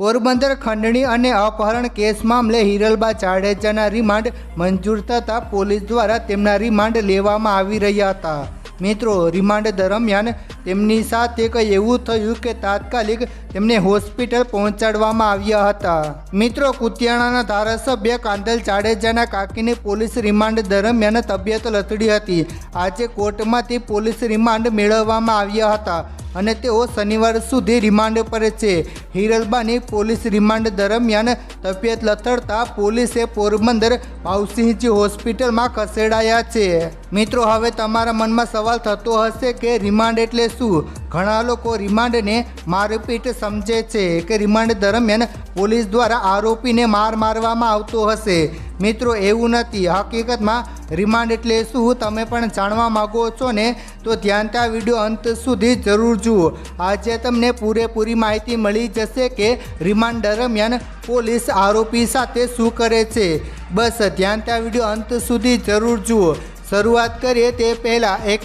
પોરબંદર ખંડણી અને અપહરણ કેસ મામલે હિરલબા જાડેજાના રિમાન્ડ મંજૂર થતાં પોલીસ દ્વારા તેમના રિમાન્ડ લેવામાં આવી રહ્યા હતા. મિત્રો, રિમાન્ડ દરમિયાન તેમની સાથે કંઈ એવું થયું કે તાત્કાલિક તેમને હોસ્પિટલ પહોંચાડવામાં આવ્યા હતા. મિત્રો, કુતિયાણાના ધારાસભ્ય કાંદલ જાડેજાના કાકીની પોલીસ રિમાન્ડ દરમિયાન તબિયત લથડી હતી. આજે કોર્ટમાંથી પોલીસ રિમાન્ડ મેળવવામાં આવ્યા હતા. અને તેઓ શનિવાર સુધી રિમાન્ડ પર છે. હિરલબાની પોલીસ રિમાન્ડ દરમિયાન તબિયત લથડતા પોલીસે પોરબંદર ભાવસિંહજી હોસ્પિટલમાં ખસેડાયા છે. મિત્રો, હવે તમારા મનમાં સવાલ થતો હશે કે રિમાન્ડ એટલે શું? ઘણા લોકો રિમાન્ડને મારપીટ સમજે છે કે રિમાન્ડ દરમિયાન પોલીસ દ્વારા આરોપીને માર મારવામાં આવતો હશે. મિત્રો, એવું નથી. હકીકતમાં રિમાન્ડ એટલે શું? તમે પણ જાણવા માગો છો ને? તો ધ્યાનતા વીડિયો અંત સુધી જરૂર જુઓ. આજે તમને પૂરેપૂરી માહિતી મળી જશે કે રિમાન્ડ દરમિયાન પોલીસ આરોપી સાથે શું કરે છે. બસ ધ્યાનતા વીડિયો અંત સુધી જરૂર જુઓ. શરૂઆત કરીએ તે પહેલાં એક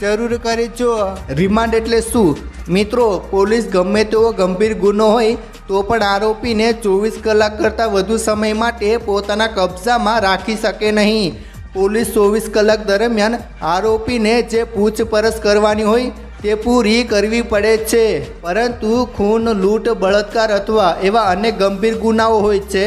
જરૂર કરજો રિમાન્ડ એટલે શું? મિત્રો, પોલીસ ગમે તેવો ગંભીર ગુનો હોય, તો પણ આરોપીને ચોવીસ કલાક કરતાં વધુ સમય માટે પોતાના કબજામાં રાખી શકે નહીં. પોલીસ ચોવીસ કલાક દરમિયાન આરોપીને જે પૂછપરછ કરવાની હોય, તે પૂરી કરવી પડે છે. પરંતુ ખૂન, લૂંટ, બળાત્કાર અથવા એવા અનેક ગંભીર ગુનાઓ હોય છે,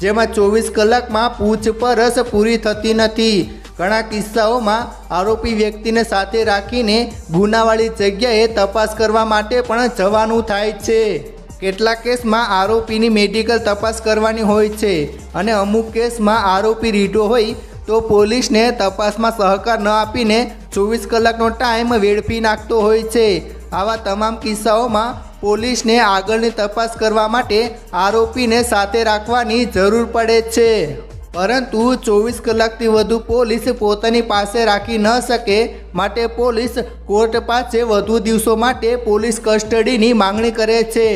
જેમાં ચોવીસ કલાકમાં પૂછપરછ પૂરી થતી નથી. ઘણા કિસ્સાઓમાં આરોપી વ્યક્તિને સાથે રાખીને ગુનાવાળી જગ્યાએ તપાસ કરવા માટે પણ જવાનું થાય છે. કેટલાક કેસમાં આરોપીની મેડિકલ તપાસ કરવાની હોય છે અને અમુક કેસમાં આરોપી રીઢો હોય તો પોલીસને તપાસમાં સહકાર ન આપીને ચોવીસ કલાકનો ટાઈમ વેડફી નાખતો હોય છે. આવા તમામ કિસ્સાઓમાં પોલીસને આગળની તપાસ કરવા માટે આરોપીને સાથે રાખવાની જરૂર પડે છે. પરંતુ ચોવીસ કલાકથી વધુ પોલીસ પોતાની પાસે રાખી ન શકે માટે પોલીસ કોર્ટ પાસે વધુ દિવસો માટે પોલીસ કસ્ટડીની માંગણી કરે છે,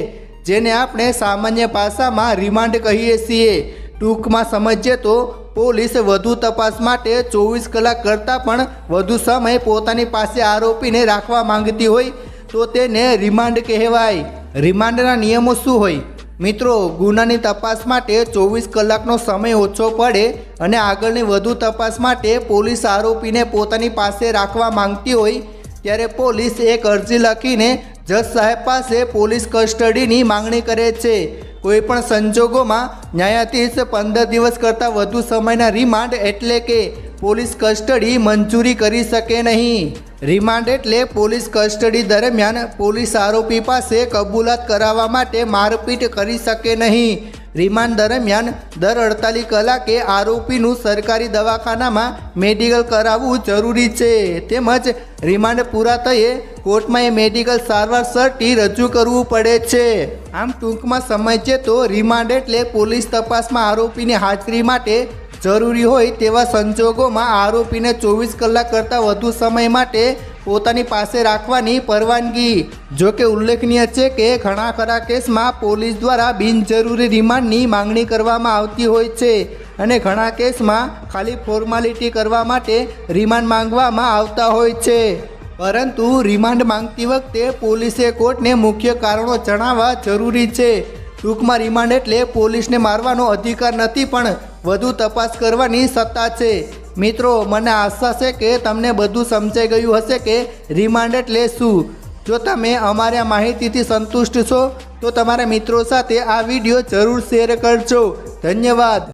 જેને આપણે સામાન્ય ભાષામાં રિમાન્ડ કહીએ છીએ. ટૂંકમાં સમજીએ તો પોલીસ વધુ તપાસ માટે ચોવીસ કલાક કરતાં પણ વધુ સમય પોતાની પાસે આરોપીને રાખવા માંગતી હોય તો તેને રિમાન્ડ કહેવાય. રિમાન્ડના નિયમો શું હોય? મિત્રો, ગુનાની તપાસ માટે ચોવીસ કલાકનો સમય ઓછો પડે અને આગળની વધુ તપાસ માટે પોલીસ આરોપીને પોતાની પાસે રાખવા માંગતી હોય, ત્યારે પોલીસ એક અરજી લખીને જજ સાહેબ પાસે પોલીસ કસ્ટડીની માંગણી કરે છે. કોઈપણ સંજોગોમાં ન્યાયાધીશ પંદર દિવસ કરતાં વધુ સમયના રિમાન્ડ એટલે કે પોલીસ કસ્ટડી મંજૂરી કરી શકે નહીં. રિમાન્ડ એટલે પોલીસ કસ્ટડી દરમિયાન પોલીસ આરોપી પાસે કબૂલાત કરાવવા માટે મારપીટ કરી શકે નહીં. રિમાન્ડ દરમિયાન દર અડતાલીસ કલાકે આરોપીનું સરકારી દવાખાનામાં મેડિકલ કરાવવું જરૂરી છે. તેમજ રિમાન્ડ પૂરા થયે કોર્ટમાં એ મેડિકલ સારવાર સર્ટી રજૂ કરવું પડે છે. આમ ટૂંકમાં સમજીએ તો રિમાન્ડ એટલે પોલીસ તપાસમાં આરોપીની હાજરી માટે જરૂરી હોય તેવા સંજોગોમાં આરોપીને ચોવીસ કલાક કરતાં વધુ સમય માટે પોતાની પાસે રાખવાની પરવાનગી. જો કે ઉલ્લેખનીય છે કે ઘણા ખરા કેસમાં પોલીસ દ્વારા બિનજરૂરી રિમાન્ડની માંગણી કરવામાં આવતી હોય છે અને ઘણા કેસમાં ખાલી ફોર્માલિટી કરવા માટે રિમાન્ડ માંગવામાં આવતા હોય છે. પરંતુ રિમાન્ડ માંગતી વખતે પોલીસે કોર્ટને મુખ્ય કારણો જણાવવા જરૂરી છે. ટૂંકમાં રિમાન્ડ એટલે પોલીસને મારવાનો અધિકાર નથી, પણ વધુ તપાસ કરવાની સત્તા છે. મિત્રો, મને આશા છે કે તમને બધું સમજાઈ ગયું હશે કે રિમાન્ડ એટલે શું? જો તમે અમારી આ માહિતીથી સંતુષ્ટ છો, તો તમારા મિત્રો સાથે આ વીડિયો જરૂર શેર કરજો. ધન્યવાદ.